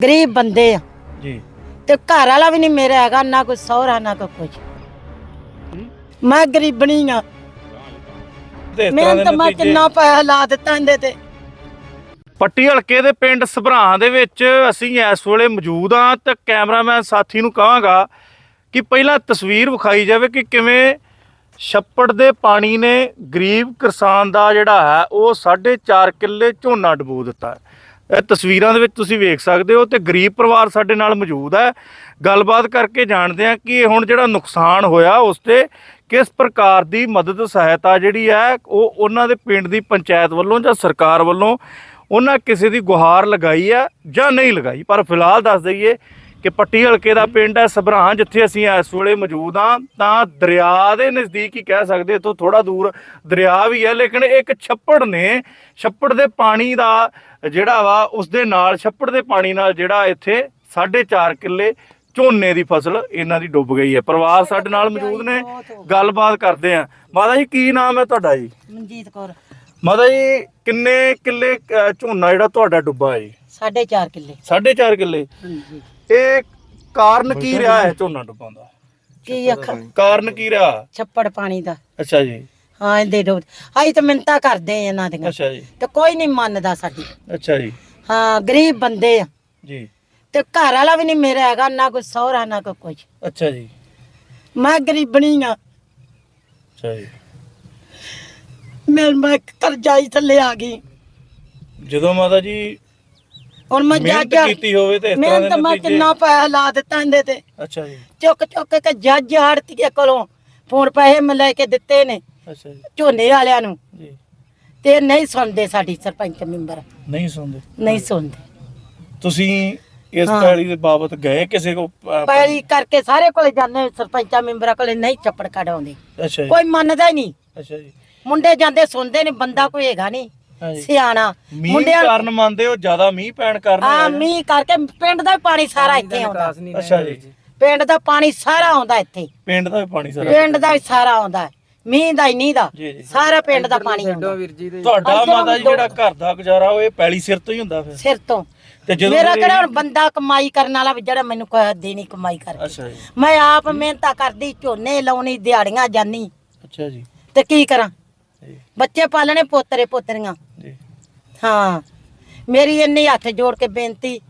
ਗਰੀਬ ਬੰਦੇ ਆ। ਜੀ। ਤੇ ਘਰ ਵਾਲਾ ਵੀ ਨਹੀਂ ਮੇਰਾ ਹੈਗਾ ਨਾ ਕੋਈ ਸਹੁਰਾ ਨਾ ਕੋਈ ਕੁਝ ਮੈਂ ਗਰੀਬਣੀ ਆ। ਤੇ ਇਸ ਤਰ੍ਹਾਂ ਦੇ ਮਿਹਨਤ ਮੈਂ ਨਤੀਜੇ ਕਿੰਨਾ ਪੈਸਾ ਲਾ ਦਿੱਤਾ ਇਹਦੇ ਤੇ। ਪੱਟੀ ਹਲਕੇ ਦੇ ਪਿੰਡ ਸਭਰਾਂ ਦੇ ਵਿੱਚ ਅਸੀਂ ਇਸ ਵੇਲੇ ਮੌਜੂਦ ਹਾਂ ਤੇ ਕੈਮਰਾਮੈਨ ਸਾਥੀ ਨੂੰ ਕਹਾਂਗਾ ਕਿ ਪਹਿਲਾਂ ਤਸਵੀਰ ਵਿਖਾਈ ਜਾਵੇ ਕਿ ਕਿਵੇਂ ਛੱਪੜ ਦੇ ਪਾਣੀ ਨੇ ਗਰੀਬ ਕਿਸਾਨ ਦਾ ਜਿਹੜਾ ਹੈ ਉਹ 4.5 ਕਿੱਲੇ ਝੋਨਾ ਡੁਬੋ ਦਿੱਤਾ ਹੈ। ਇਹ ਤਸਵੀਰਾਂ ਦੇ ਵਿੱਚ ਤੁਸੀਂ ਵੇਖ ਸਕਦੇ ਹੋ ਤੇ ਗਰੀਬ ਪਰਿਵਾਰ ਸਾਡੇ ਨਾਲ ਮੌਜੂਦ ਹੈ। ਗੱਲਬਾਤ ਕਰਕੇ ਜਾਣਦੇ ਹਾਂ ਕਿ ਇਹ ਹੁਣ ਜਿਹੜਾ ਨੁਕਸਾਨ ਹੋਇਆ, ਉਸ ਤੇ ਕਿਸ ਪ੍ਰਕਾਰ ਦੀ ਮਦਦ ਸਹਾਇਤਾ ਜਿਹੜੀ ਹੈ, ਉਹ ਉਹਨਾਂ ਦੇ ਪਿੰਡ ਦੀ ਪੰਚਾਇਤ ਵੱਲੋਂ ਜਾਂ ਸਰਕਾਰ ਵੱਲੋਂ ਉਹਨਾਂ ਕਿਸੇ ਦੀ ਗੁਹਾਰ ਲਗਾਈ ਹੈ ਜਾਂ ਨਹੀਂ ਲਗਾਈ। ਪਰ ਫਿਲਹਾਲ ਦੱਸ ਦਈਏ ਕਿ ਪੱਟੀ ਹਲਕੇ ਦਾ ਪਿੰਡ ਹੈ ਸਭਰਾਂ ਜਿੱਥੇ ਅਸੀਂ ਇਸ ਵੇਲੇ ਮੌਜੂਦ ਹਾਂ। ਤਾਂ ਦਰਿਆ ਦੇ ਨਜ਼ਦੀਕ ਹੀ ਕਹਿ ਸਕਦੇ ਇੱਥੋਂ ਥੋੜਾ ਦੂਰ ਦਰਿਆ ਵੀ ਹੈ, ਲੇਕਿਨ ਇੱਕ ਛੱਪੜ ਨੇ, ਛੱਪੜ ਦੇ ਪਾਣੀ ਦਾ ਜਿਹੜਾ ਵਾ ਉਸ ਦੇ ਨਾਲ ਛੱਪੜ ਦੇ ਪਾਣੀ ਨਾਲ ਜਿਹੜਾ ਇੱਥੇ 4.5 ਕਿੱਲੇ ਝੋਨੇ ਦੀ ਫਸਲ ਇਹਨਾਂ ਦੀ ਡੁੱਬ ਗਈ ਹੈ। ਪਰਿਵਾਰ ਸਾਡੇ ਨਾਲ ਮੌਜੂਦ ਨੇ ਗੱਲਬਾਤ ਕਰਦੇ ਆ ਮਾਤਾ ਜੀ ਕੀ ਨਾਮ ਹੈ ਤੁਹਾਡਾ ਜੀ? ਮਨਜੀਤ ਕੌਰ। ਮਾਤਾ ਜੀ ਕਿੰਨੇ ਕਿੱਲੇ ਝੋਨਾ ਜਿਹੜਾ ਤੁਹਾਡਾ ਡੁੱਬਾ ਹੈ? ਜੀ 4.5 ਕਿੱਲੇ। 4.5 ਕਿੱਲੇ। ਹਾਂਜੀ। ਇਹ ਕਾਰਨ ਕੀ ਰਿਹਾ ਹੈ ਝੋਨਾ ਡੁੱਬਣ ਦਾ? ਕੀ ਅੱਖ ਕਾਰਨ ਕੀ ਰਿਹਾ? ਛੱਪੜ ਪਾਣੀ ਦਾ। ਅੱਛਾ ਜੀ। ਹਾਂ ਇਹਦੇ ਡੋਬ ਅਸੀਂ ਤਾਂ ਮਿੰਤਾ ਕਰਦੇ ਆ ਇਹਨਾਂ ਦੀਆਂ। ਅੱਛਾ ਜੀ। ਤੇ ਕੋਈ ਨਹੀਂ ਮੰਨਦਾ ਸਾਡੀ। ਅੱਛਾ ਜੀ। ਹਾਂ ਗਰੀਬ ਬੰਦੇ ਆ। ਜੀ। ਤੇ ਘਰ ਵਾਲਾ ਵੀ ਨਹੀਂ ਮੇਰਾ ਹੈਗਾ ਨਾ ਕੋਈ ਸਹੁਰਾ ਨਾ ਕੋਈ ਕੁਝ ਅੱਛਾ ਜੀ। ਮੈਂ ਗਰੀਬਣੀ ਆ। ਅੱਛਾ ਜੀ। ਮੈਂ ਮੈਂ ਕਰਜ਼ਾਈ ਥੱਲੇ ਆ ਗਈ। ਜਦੋਂ ਮਾਤਾ ਜੀ ਹੁਣ ਮੈਂ ਮਿਹਨਤ ਜੱਜ ਕੀਤੀ ਹੋਵੇ ਤੇ ਇਸ ਤਰ੍ਹਾਂ ਦੇ ਮਿਹਨਤ ਮੈਂ ਨਤੀਜੇ ਕਿੰਨਾ ਪੈਸਾ ਲਾ ਦਿੱਤਾ ਇਹਦੇ ਤੇ। ਅੱਛਾ ਜੀ। ਚੁੱਕ ਚੁੱਕ ਕੇ ਜੱਜ ਹੜਤੀਏ ਕੋਲੋਂ ਫੋਨ ਪੈਸੇ ਮੈਂ ਲੈ ਕੇ ਦਿੱਤੇ ਨੇ। ਅੱਛਾ ਜੀ। ਝੋਨੇ ਵਾਲਿਆਂ ਨੂੰ। ਜੀ। ਤੇ ਨਹੀਂ ਸੁਣਦੇ ਸਾਡੀ ਸਰਪੰਚ ਮੈਂਬਰ। ਨਹੀਂ ਸੁਣਦੇ? ਨਹੀਂ ਸੁਣਦੇ। ਤੁਸੀਂ ਇਸ ਹਾਂ। ਪੈਲੀ ਦੇ ਬਾਬਤ ਗਏ ਕਿਸੇ ਕੋ? ਅਹ, ਪੈਲੀ ਕਰਕੇ ਸਾਰੇ ਕੋਲੇ ਜਾਂਦੇ ਸਰਪੰਚਾਂ ਮੈਂਬਰਾਂ ਕੋਲੇ ਨਹੀਂ ਚੱਪੜ ਕਢਾਉਂਦੇ। ਅੱਛਾ ਜੀ। ਕੋਈ ਮੰਨਦਾ ਹੀ ਨਹੀਂ। ਅੱਛਾ ਜੀ। ਮੁੰਡੇ ਜਾਂਦੇ ਸੁਣਦੇ ਨੇ ਬੰਦਾ ਕੋਈ ਹੈਗਾ ਨਹੀਂ। ਸਿਆਣਾ। ਮੀਂਹ ਮੁੰਡਿਆਂ ਕਾਰਨ ਮੰਨਦੇ ਹੋ ਜ਼ਿਆਦਾ ਮੀਂਹ ਪੈਣ ਕਾਰਨ ਆ ਹੋਇਆ? ਮੀਂਹ ਕਰਕੇ ਪਿੰਡ ਦਾ ਵੀ ਪਾਣੀ ਸਾਰਾ ਇੱਥੇ ਆਉਂਦਾ। ਅੱਛਾ ਜੀ। ਪਿੰਡ ਦਾ ਪਾਣੀ ਸਾਰਾ ਆਉਂਦਾ ਇੱਥੇ। ਪਿੰਡ ਦਾ ਵੀ ਪਾਣੀ ਸਾਰਾ ਪਿੰਡ ਦਾ ਵੀ ਸਾਰਾ ਆਉਂਦਾ। ਹੈ। ਮੀਂਹ ਦਾ ਹੀ ਨਹੀਂ ਦਾ। ਜੀ ਜੀ। ਸਾਰਾ ਪਿੰਡ ਦਾ ਪਾਣੀ ਆਉਂਦਾ ਤੁਹਾਡਾ ਇੱਧਰੋਂ ਮਾਤਾ ਜੀ ਦੋ- ਜਿਹੜਾ ਘਰ ਦਾ ਗੁਜ਼ਾਰਾ ਉਹ ਇਹ ਪੈਲੀ ਸਿਰ ਤੋਂ ਹੀ ਹੁੰਦਾ ਫਿਰ? ਸਿਰ ਤੋਂ। ਤੇ ਜਦੋਂ ਮੇਰਾ ਇਹ- ਕਿਹੜਾ ਹੁਣ ਬੰਦਾ ਕਮਾਈ ਕਰਨ ਵਾਲਾ ਵੀ ਜਿਹੜਾ ਮੈਨੂੰ ਕੋਈ ਦੇਣੀ ਕਮਾਈ ਕਰਕੇ। ਅੱਛਾ ਜੀ। ਮੈਂ ਆਪ ਮਿਹਨਤਾਂ ਕਰਦੀ ਝੋਨੇ ਲਾਉਣੀ ਦਿਹਾੜੀਆਂ ਜਾਨੀ। ਅੱਛਾ ਜੀ। ਤੇ ਕੀ ਕਰਾਂ? ਜੀ। ਬੱਚੇ ਪਾਲਣੇ ਪੋਤਰੇ ਪੋਤਰੀਆਂ। ਜੀ। ਹਾਂ। ਮੇਰੀ ਇੰਨੀ ਹੱਥ ਜੋੜ ਕੇ ਬੇਨਤੀ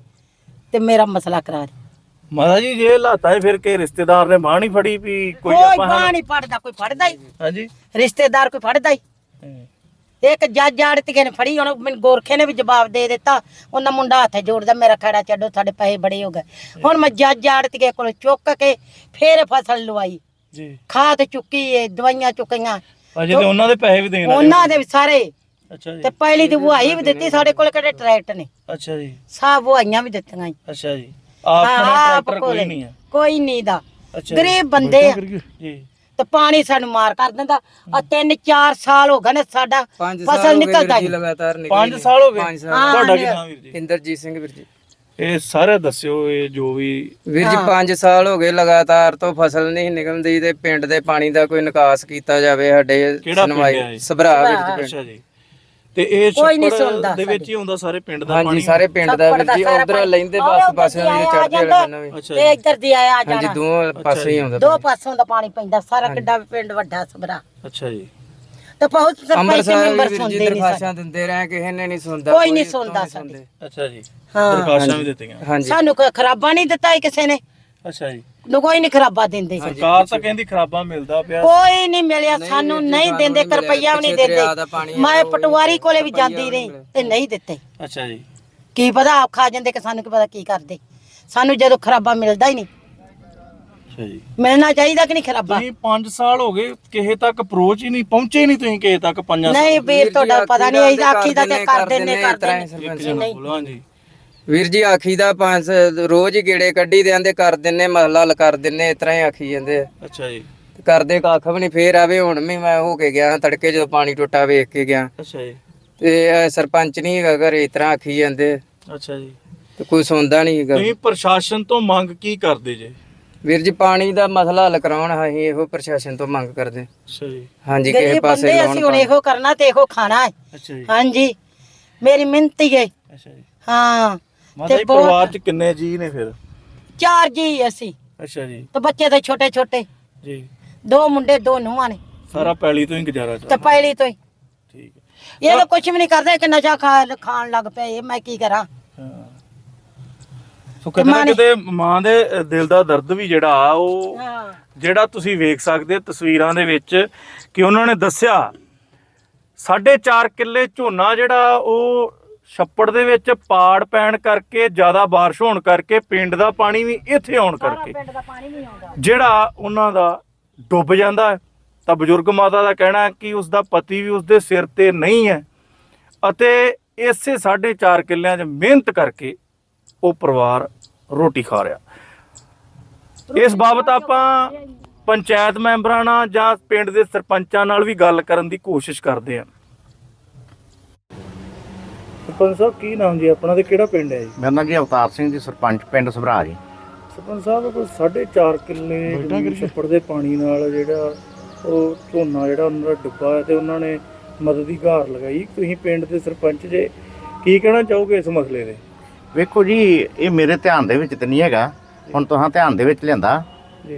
ਤੇ ਮੇਰਾ ਮਸਲਾ ਕਰਾ ਦੇ। ਮਾਤਾ ਜੀ ਜੇ ਹਾਲਾਤਾਂ 'ਚ ਫਿਰ ਕੇ ਰਿਸ਼ਤੇਦਾਰ ਨੇ ਬਾਹ ਨਹੀਂ ਫੜੀ ਵੀ ਕੋਈ ਕੋਈ ਆਪਾਂ ਬਾਹ ਨਹੀਂ ਪੜਦਾ ਕੋਈ ਫੜਦਾ ਹੀ। ਹਾਂਜੀ। ਰਿਸ਼ਤੇਦਾਰ ਕੋਈ ਫੜਦਾ ਹੀ। ਇੱਕ ਜੱਜ ਆੜਤੀਏ ਨੇ ਫੜੀ ਹੁਣ ਮੈਨੂੰ ਗੋਰਖੇ ਨੇ ਵੀ ਜਵਾਬ ਦੇ ਦਿੱਤਾ। ਉਹਨਾਂ ਮੁੰਡਾ ਹੱਥ ਜੋੜਦਾ ਮੇਰਾ ਖੜਾ ਛੱਡੋ ਸਾਡੇ ਪੈਸੇ ਬੜੇ ਹੋ ਗਏ। ਹੁਣ ਮੈਂ ਜੱਜ ਆੜਤੀਏ ਕੋਲ ਚੁੱਕ ਕੇ ਫੇਰ ਫਸਲ ਲਵਾਈ। ਜੀ। ਖਾਦ ਚੁੱਕੀ ਏ ਦਵਾਈਆਂ ਚੁੱਕੀਆਂ। ਅਜੇ ਤੇ ਉਹਨਾਂ ਦੇ ਪੈਸੇ ਵੀ ਦੇਣ ਉਹਨਾਂ ਦੇ ਵੀ ਸਾਰੇ। ਅੱਛਾ ਜੀ। ਤੇ ਪਹਿਲੀ ਦੀ ਬੁਹਾਈ ਵੀ ਦਿੱਤੀ ਸਾਡੇ ਕੋਲ ਕਿਹੜੇ ਟਰੈਕਟਰ ਨੇ। ਅੱਛਾ ਜੀ। ਸਭ ਬੁਹਾਈਆਂ ਵੀ ਦਿੱਤੀਆਂ। ਅੱਛਾ ਜੀ। ਆਪ ਟਰੈਕਟਰ ਕੋਈ। ਨਹੀਂ ਹੈ ਕੋਈ ਨਹੀਂ ਦਾ। ਅੱਛਾ। ਜੀ। ਗਰੀਬ ਬੰਦੇ ਆ। ਜੀ। ਤੇ ਪਾਣੀ ਸਾਨੂੰ ਮਾਰ ਕਰ ਦਿੰਦਾ। ਆ ਤਿੰਨ ਚਾਰ ਸਾਲ ਹੋ ਗਏ ਨੇ ਸਾਡਾ। ਫਸਲ ਨਿਕਲਦਾ ਨਹੀਂ। ਲਗਾਤਾਰ 5 ਸਾਲ ਹੋ ਗਏ? ਪੰਜ ਸਾਲ। ਹਾਂ, ਤੁਹਾਡਾ ਕੀ ਨਾਮ ਵੀਰ ਜੀ? ਇੰਦਰਜੀਤ ਸਿੰਘ ਵੀਰ ਜੀ। ਇਹ ਸਾਰੇ ਦੱਸਿਓ ਇਹ ਜੋ ਵੀ ਵੀਰ ਜੀ 5 ਸਾਲ ਹੋ ਗਏ ਲਗਾਤਾਰ ਤੋਂ ਫਸਲ ਨਹੀਂ ਨਿਕਲਦੀ ਤੇ ਪਿੰਡ ਦੇ ਪਾਣੀ ਦਾ ਕੋਈ ਨਿਕਾਸ ਕੀਤਾ ਜਾਵੇ ਸਾਡੇ ਕਿਹੜਾ ਪਿੰਡ ਹੈ? ਸਭਰਾ ਵੀਰ ਜੀ ਪਿੰਡ। ਅੱਛਾ ਜੀ। ਤੇ ਇਹ ਕੋਈ ਨਹੀਂ ਛੱਪੜ ਸੁਣਦਾ ਦੇ ਵਿੱਚ ਹੀ ਹੁੰਦਾ ਸਾਰੇ ਪਿੰਡ ਦਾ ਹਾਂਜੀ ਪਾਣੀ? ਸਾਰੇ ਪਿੰਡ ਦਾ ਵੀਰ ਜੀ ਉਧਰ ਲੈਂਦੇ ਉੱਧਰ ਪਾਸੇ ਦੀ ਜਾਂਦਾ। ਵਾਲੇ ਵੀ ਅੱਛਾ ਤੇ ਜੀ। ਇੱਧਰ ਦੀ ਆਇਆ ਹਾਂਜੀ ਜਾਣਾ ਦੋਵੇਂ ਪਾਸੇ ਹੀ ਆਉਂਦਾ ਦੋ ਪਾਸੋਂ ਦਾ ਪਾਣੀ ਪੈਂਦਾ ਸਾਰਾ ਕਿੱਡਾ ਪਿੰਡ ਵੱਡਾ ਸਬਰਾ ਅੱਛਾ ਜੀ। ਤੇ ਬਹੁਤ ਸਰਪੰਚ ਅੰਮ੍ਰਿਤਸਰ ਮੈਂਬਰ ਵੀਰ ਜੀ ਸੁਣਦੇ ਨਹੀਂ ਦਰਖਾਸ਼ਾਂ ਦਿੰਦੇ ਰਹੇ ਕਿਸੇ ਨੇ ਨਹੀਂ ਸੁਣਦਾ ਕੋਈ ਨਹੀਂ ਸੁਣਦਾ ਸਾਡੇ। ਅੱਛਾ ਜੀ। ਹਾਂ। ਦਰਖਾਸਤਾਂ ਵੀ ਦਿੱਤੀਆਂ। ਹਾਂਜੀ। ਸਾਨੂੰ ਕੋਈ ਖਰਾਬਾ ਨਹੀਂ ਦਿੱਤਾ ਈ ਕਿਸੇ ਨੇ। ਅੱਛਾ ਜੀ। ਨੂੰ ਕੋਈ ਨਹੀਂ ਖਰਾਬਾ ਦਿੰਦੇ। ਸੀ ਸਰਕਾਰ ਤਾਂ ਕਹਿੰਦੀ ਖਰਾਬਾ ਮਿਲਦਾ ਪਿਆ। ਕੋਈ ਨਹੀਂ ਮਿਲਿਆ ਸਾਨੂੰ ਨਹੀਂ ਦਿੰਦੇ ਰੁਪਈਆ ਵੀ ਨਹੀਂ ਦਿੰਦੇ। ਮੈਂ ਪਟਵਾਰੀ ਕੋਲੇ ਵੀ ਜਾਂਦੀ ਰਹੀ ਤੇ ਨਹੀਂ ਦਿੱਤੇ। ਅੱਛਾ ਜੀ। ਕੀ ਪਤਾ ਆਪ ਖਾ ਜਾਂਦੇ ਕਿ ਸਾਨੂੰ ਕੀ ਪਤਾ ਕੀ ਕਰਦੇ। ਸਾਨੂੰ ਜਦੋਂ ਖਰਾਬਾ ਮਿਲਦਾ ਹੀ ਨਹੀਂ। ਅੱਛਾ ਜੀ। ਮਿਲਣਾ ਚਾਹੀਦਾ ਕਿ ਨਹੀਂ ਖਰਾਬਾ? ਤੁਸੀਂ 5 ਸਾਲ ਹੋ ਗਏ ਕਿਸੇ ਤੱਕ ਅਪਰੋਚ ਹੀ ਨਹੀਂ ਪਹੁੰਚੇ ਨਹੀਂ ਤੁਸੀਂ ਕਿਸੇ ਤੱਕ ਪੰਜਾਂ ਸਾਲ। ਨਹੀਂ ਵੀਰ ਤੁਹਾਡਾ ਪਤਾ ਨਹੀਂ ਇਹਦਾ ਆਖੀ ਦਾ ਤੇ ਕਰ ਦਿੰਨੇ ਕਰ ਦਿੰਨੇ ਇੱਕ ਬੋਲੋ ਹਾਂਜੀ। ਵੀਰ ਜੀ ਆਖੀ ਦਾ ਪੰਜ ਰੋਜ਼ ਹੀ ਗੇੜੇ ਕੱਢੀ ਦੇ ਆਂਦੇ ਕਰ ਦਿੰਨੇ ਮਹਲਾ ਹੱਲ ਕਰ ਦਿੰਨੇ ਇਸ ਤਰ੍ਹਾਂ ਹੀ ਆਖੀ ਜਾਂਦੇ ਆ। ਅੱਛਾ ਜੀ। ਤੇ ਕਰਦੇ ਕੱਖ ਵੀ ਨਹੀਂ ਫੇਰ ਆਵੇ ਹੁਣ ਵੀ ਮੈਂ ਹੋ ਕੇ ਗਿਆ ਤੜਕੇ ਜਦੋਂ ਪਾਣੀ ਟੁੱਟਾ ਵੇਖ ਕੇ ਗਿਆ। ਅੱਛਾ ਜੀ। ਤੇ ਇਹ ਸਰਪੰਚ ਨਹੀਂ ਹੈਗਾ ਘਰੇ ਇਸ ਤਰ੍ਹਾਂ ਆਖੀ ਜਾਂਦੇ ਅੱਛਾ ਜੀ। ਤੇ ਕੋਈ ਸੁਣਦਾ ਨਹੀਂ ਹੈਗਾ। ਤੁਸੀਂ ਪ੍ਰਸ਼ਾਸਨ ਤੋਂ ਮੰਗ ਕੀ ਕਰਦੇ ਜੇ? ਵੀਰ ਜੀ ਪਾਣੀ ਦਾ ਮਸਲਾ ਹੱਲ ਕਰਾਉਣ ਅਸੀਂ ਇਹੋ ਪ੍ਰਸ਼ਾਸਨ ਤੋਂ ਮੰਗ ਕਰਦੇ। ਅੱਛਾ ਜੀ। ਹਾਂਜੀ ਕਿਸੇ ਗਰੀਬ ਪਾਸੇ ਬੰਦੇ ਲਾਉਣ ਅਸੀਂ ਹੁਣ ਇਹੋ ਕਰਨਾ ਤੇ ਇਹੋ ਖਾਣਾ ਹੈ। ਅੱਛਾ ਜੀ। ਹਾਂਜੀ। ਮੇਰੀ ਮਿਹਨਤੀ ਹੈ। ਅੱਛਾ ਜੀ। ਹਾਂ। ਮਾਤਾ ਜੀ ਬਹੁਤ- ਪਰਿਵਾਰ ਚ ਕਿੰਨੇ ਜੀ ਨੇ ਫਿਰ? ਚਾਰ ਜੀ ਅਸੀਂ। ਅੱਛਾ ਜੀ। ਤੇ ਬੱਚੇ ਤਾਂ ਛੋਟੇ ਛੋਟੇ ਜੀ। ਦੋ ਮੁੰਡੇ ਦੋ ਨੂੰਹਾਂ ਨੇ। ਸਾਰਾ ਪੈਲੀ ਤੋਂ ਹੀ ਗੁਜ਼ਾਰਾ ਤੇ ਚੱਲਦਾ ਪਹਿਲੀ ਤੋਂ ਹੀ। ਠੀਕ ਹੈ। ਇਹ ਤਾਂ ਕੁਝ ਵੀ ਨਹੀਂ ਕਰਦੇ ਕਿ ਨਸ਼ਾ ਖਾ ਖਾਣ ਲੱਗ ਪਏ ਇਹ ਮੈਂ ਕੀ ਕਰਾਂ? ਹਾਂ। ਸੋ ਕਿਤੇ ਨਾ ਮਾਂ ਨੇ- ਕਿਤੇ ਮਾਂ ਦੇ ਅ, ਦਿਲ ਦਾ ਦਰਦ ਵੀ ਜਿਹੜਾ ਆ ਉਹ ਹਾਂ। ਜਿਹੜਾ ਤੁਸੀਂ ਵੇਖ ਸਕਦੇ ਹੋ ਤਸਵੀਰਾਂ ਦੇ ਵਿੱਚ ਕਿ ਉਹਨਾਂ ਨੇ ਦੱਸਿਆ 4.5 ਕਿੱਲੇ ਝੋਨਾ ਜਿਹੜਾ ਉਹ ਛੱਪੜ ਦੇ ਵਿੱਚ ਪਾੜ ਪੈਣ ਕਰਕੇ ਜ਼ਿਆਦਾ ਬਾਰਿਸ਼ ਹੋਣ ਕਰਕੇ ਪਿੰਡ ਦਾ ਪਾਣੀ ਵੀ ਇੱਥੇ ਆਉਣ ਕਰਕੇ। ਪਿੰਡ ਦਾ ਪਾਣੀ ਨਹੀਂ ਆਉਂਦਾ। ਜਿਹੜਾ ਉਹਨਾਂ ਦਾ ਡੁੱਬ ਜਾਂਦਾ ਹੈ ਤਾਂ ਬਜ਼ੁਰਗ ਮਾਤਾ ਦਾ ਕਹਿਣਾ ਕਿ ਉਸ ਦਾ ਪਤੀ ਵੀ ਉਸ ਦੇ ਸਿਰ ਤੇ ਨਹੀਂ ਹੈ। ਅਤੇ ਇਸੇ 4.5 ਕਿੱਲਿਆਂ 'ਚ ਮਿਹਨਤ ਕਰਕੇ ਉਹ ਪਰਿਵਾਰ ਰੋਟੀ ਖਾ ਰਿਹਾ। ਇਸ ਬਾਬਤ ਆਪਾਂ ਪੰਚਾਇਤ ਮੈਂਬਰਾਂ ਨਾਲ ਜਾਂ ਪਿੰਡ ਦੇ ਸਰਪੰਚਾਂ ਨਾਲ ਵੀ ਗੱਲ ਕਰਨ ਦੀ ਕੋਸ਼ਿਸ਼ ਕਰਦੇ ਹਾਂ। ਸਰਪੰਚ ਸਾਹਿਬ ਕੀ ਨਾਮ ਜੀ? ਆਪਣਾ ਤੇ ਕਿਹੜਾ ਪਿੰਡ ਹੈ ਜੀ? ਮੇਰਾ ਨਾਮ ਜੀ ਅਵਤਾਰ ਸਿੰਘ ਜੀ ਸਰਪੰਚ ਪਿੰਡ ਸਭਰਾ ਜੀ। ਸਰਪੰਚ ਸਾਹਿਬ ਕੋਈ 4.5 ਕਿੱਲੇ ਜ਼ਮੀਨ ਛੱਪੜ ਦੇ ਪਾਣੀ ਨਾਲ ਜਿਹੜਾ ਉਹ ਝੋਨਾ ਜਿਹੜਾ ਉਹਨਾਂ ਦਾ ਡੁੱਬਾ ਹੈ ਤੇ ਉਹਨਾਂ ਨੇ ਮਦਦ ਦੀ ਗੁਹਾਰ ਲਗਾਈ। ਤੁਸੀਂ ਪਿੰਡ ਦੇ ਸਰਪੰਚ ਜੇ ਕੀ ਕਹਿਣਾ ਚਾਹੋਗੇ ਇਸ ਮਸਲੇ ਦੇ? ਵੇਖੋ ਜੀ ਇਹ ਮੇਰੇ ਧਿਆਨ ਦੇ ਵਿੱਚ ਤੇ ਨਹੀਂ ਹੈਗਾ। ਹੁਣ ਤੁਹਾਂ ਧਿਆਨ ਦੇ ਵਿੱਚ ਲਿਆਂਦਾ।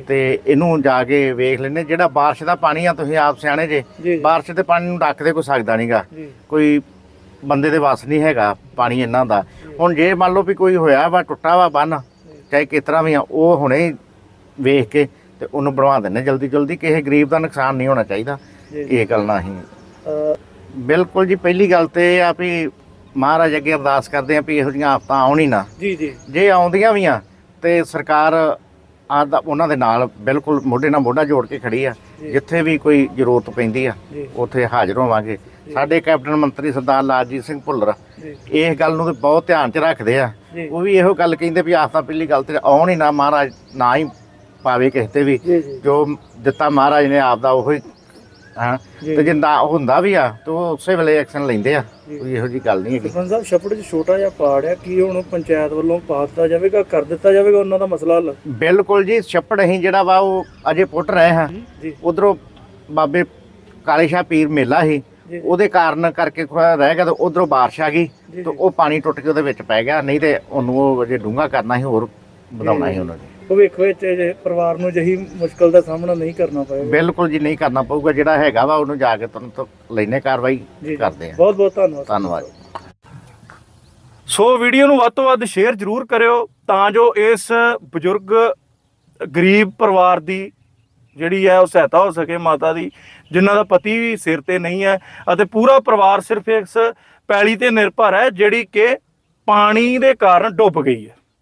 ਤੇ ਇਹਨੂੰ ਜਾ ਕੇ ਵੇਖ ਲੈਨੇ ਜਿਹੜਾ ਬਾਰਿਸ਼ ਦਾ ਪਾਣੀ ਆ ਤੁਸੀਂ ਆਪ ਸਿਆਣੇ ਜੇ ਬਾਰਿਸ਼ ਦੇ ਪਾਣੀ ਨੂੰ ਡੱਕਦੇ ਕੋਈ ਸਕਦਾ ਨਹੀਂਗਾ ਕੋਈ ਬੰਦੇ ਦੇ ਵੱਸ ਨਹੀਂ ਹੈਗਾ ਪਾਣੀ ਇੰਨਾ ਦਾ। ਹੁਣ ਜੇ ਮੰਨ ਲਓ ਵੀ ਕੋਈ ਹੋਇਆ ਵਾ ਟੁੱਟਾ ਵਾ ਬੰਨ ਚਾਹੇ ਕਿਸ ਤਰ੍ਹਾਂ ਵੀ ਆ ਉਹ ਹੁਣੇ ਵੇਖ ਕੇ ਤੇ ਉਹਨੂੰ ਬਣਵਾ ਦਿੰਨੇ ਜਲਦੀ ਜਲਦੀ ਕਿਸੇ ਗਰੀਬ ਦਾ ਨੁਕਸਾਨ ਨਹੀਂ ਹੋਣਾ ਚਾਹੀਦਾ। ਇਹ ਗੱਲ ਨਾ ਹੀ। ਬਿਲਕੁਲ ਜੀ ਪਹਿਲੀ ਗੱਲ ਤੇ ਆ ਵੀ ਮਹਾਰਾਜ ਅੱਗੇ ਅਰਦਾਸ ਕਰਦੇ ਆ ਵੀ ਇਹੋ ਜਿਹੀਆਂ ਆਫਤਾਂ ਆਉਣ ਹੀ ਨਾ। ਜੀ ਜੀ। ਜੇ ਆਉਂਦੀਆਂ ਵੀ ਆ ਤੇ ਸਰਕਾਰ ਆਦਾ ਉਹਨਾਂ ਦੇ ਨਾਲ ਬਿਲਕੁਲ ਮੋਢੇ ਨਾਲ ਮੋਢਾ ਜੋੜ ਕੇ ਖੜੀ ਆ। ਜਿੱਥੇ ਵੀ ਕੋਈ ਜ਼ਰੂਰਤ ਪੈਂਦੀ ਆ ਉੱਥੇ ਹਾਜ਼ਰ ਹੋਵਾਂਗੇ। ਸਾਡੇ ਕੈਪਟਨ ਮੰਤਰੀ ਸਰਦਾਰ ਲਾਲਜੀਤ ਸਿੰਘ ਭੁੱਲਰ ਇਸ ਗੱਲ ਨੂੰ ਤੇ ਬਹੁਤ ਧਿਆਨ 'ਚ ਰੱਖਦੇ ਆ। ਉਹ ਵੀ ਇਹੋ ਗੱਲ ਕਹਿੰਦੇ ਵੀ ਆਫਤਾਂ ਪਹਿਲੀ ਗੱਲ ਤੇ ਆਉਣ ਹੀ ਨਾ ਮਹਾਰਾਜ ਨਾ ਹੀ ਪਾਵੇ ਕਿਸੇ ਤੇ ਵੀ। ਜੀ ਦਿੱਤਾ ਮਹਾਰਾਜ ਨੇ ਆਪ ਦਾ ਉਹੀ ਹਾਂ। ਤੇ ਜੇ ਨਾ ਹੁੰਦਾ ਵੀ ਆ ਤੇ ਉਹ ਉਸੇ ਵੇਲੇ ਐਕਸ਼ਨ ਲੈਂਦੇ ਆ। ਕੋਈ ਇਹੋ ਜੀ ਗੱਲ ਨਹੀਂ ਹੈਗੀ। ਸਰਪੰਚ ਸਾਹਿਬ ਛੱਪੜ 'ਚ ਛੋਟਾ ਜਿਹਾ ਪਾੜ ਆ ਕੀ ਹੁਣ ਪੰਚਾਇਤ ਵੱਲੋਂ ਪਾ ਦਿੱਤਾ ਜਾਵੇਗਾ ਕਰ ਦਿੱਤਾ ਜਾਵੇਗਾ ਉਹਨਾਂ ਦਾ ਮਸਲਾ ਹੱਲ? ਬਿਲਕੁਲ ਜੀ ਛੱਪੜ ਅਸੀਂ ਜਿਹੜਾ ਵਾ ਉਹ ਅਜੇ ਪੁੱਟ ਰਹੇ ਹਾਂ। ਉਧਰੋਂ ਬਾਬੇ ਕਾਲੇ ਸ਼ਾਹ ਪੀਰ ਮੇਲਾ ਸੀ। ਉਹਦੇ ਕਾਰਨ ਕਰਕੇ ਥੋੜਾ ਰਹਿ ਗਿਆ ਤੇ ਉਧਰੋਂ ਬਾਰਿਸ਼ ਆ ਗਈ ਤੇ ਉਹ ਪਾਣੀ ਟੁੱਟ ਕੇ ਉਹਦੇ ਵਿੱਚ ਪੈ ਗਿਆ। ਨਹੀਂ ਤੇ ਉਹਨੂੰ ਉਹ ਜੇ ਡੂੰਘਾ ਕਰਨਾ ਸੀ ਹੋਰ ਵਧਾਉਣਾ ਸੀ ਉਹਨਾਂ ਨੇ। ਭਵਿੱਖ ਵਿੱਚ ਇਹ ਪਰਿਵਾਰ ਨੂੰ ਜਹੀ ਮੁਸ਼ਕਲ ਦਾ ਸਾਹਮਣਾ ਨਹੀਂ ਕਰਨਾ ਪਏਗਾ। ਬਿਲਕੁਲ ਜੀ ਨਹੀਂ ਕਰਨਾ ਪਊਗਾ। ਜਿਹੜਾ ਹੈਗਾ ਵਾ ਉਹਨੂੰ ਜਾ ਕੇ ਤੁਰੰਤ ਲੈਨੇ ਕਾਰਵਾਈ ਕਰਦੇ ਆ। ਬਹੁਤ ਬਹੁਤ ਧੰਨਵਾਦ। ਧੰਨਵਾਦ। ਸੋ ਵੀਡੀਓ ਨੂੰ ਵੱਧ ਤੋਂ ਵੱਧ ਸ਼ੇਅਰ ਜ਼ਰੂਰ ਕਰਿਓ ਤਾਂ ਜੋ ਇਸ ਬਜ਼ੁਰਗ ਗਰੀਬ ਪਰਿਵਾਰ ਦੀ ਜਿਹੜੀ ਹੈ ਉਹ ਸਹਾਇਤਾ ਹੋ ਸਕੇ ਮਾਤਾ ਦੀ, ਜਿਨ੍ਹਾਂ ਦਾ ਪਤੀ ਵੀ ਸਿਰ ਤੇ ਨਹੀਂ ਹੈ ਅਤੇ ਪੂਰਾ ਪਰਿਵਾਰ ਸਿਰਫ ਇਸ ਪੈਲੀ ਤੇ ਨਿਰਭਰ ਹੈ ਜਿਹੜੀ ਕਿ ਪਾਣੀ ਦੇ ਕਾਰਨ ਡੁੱਬ ਗਈ ਹੈ।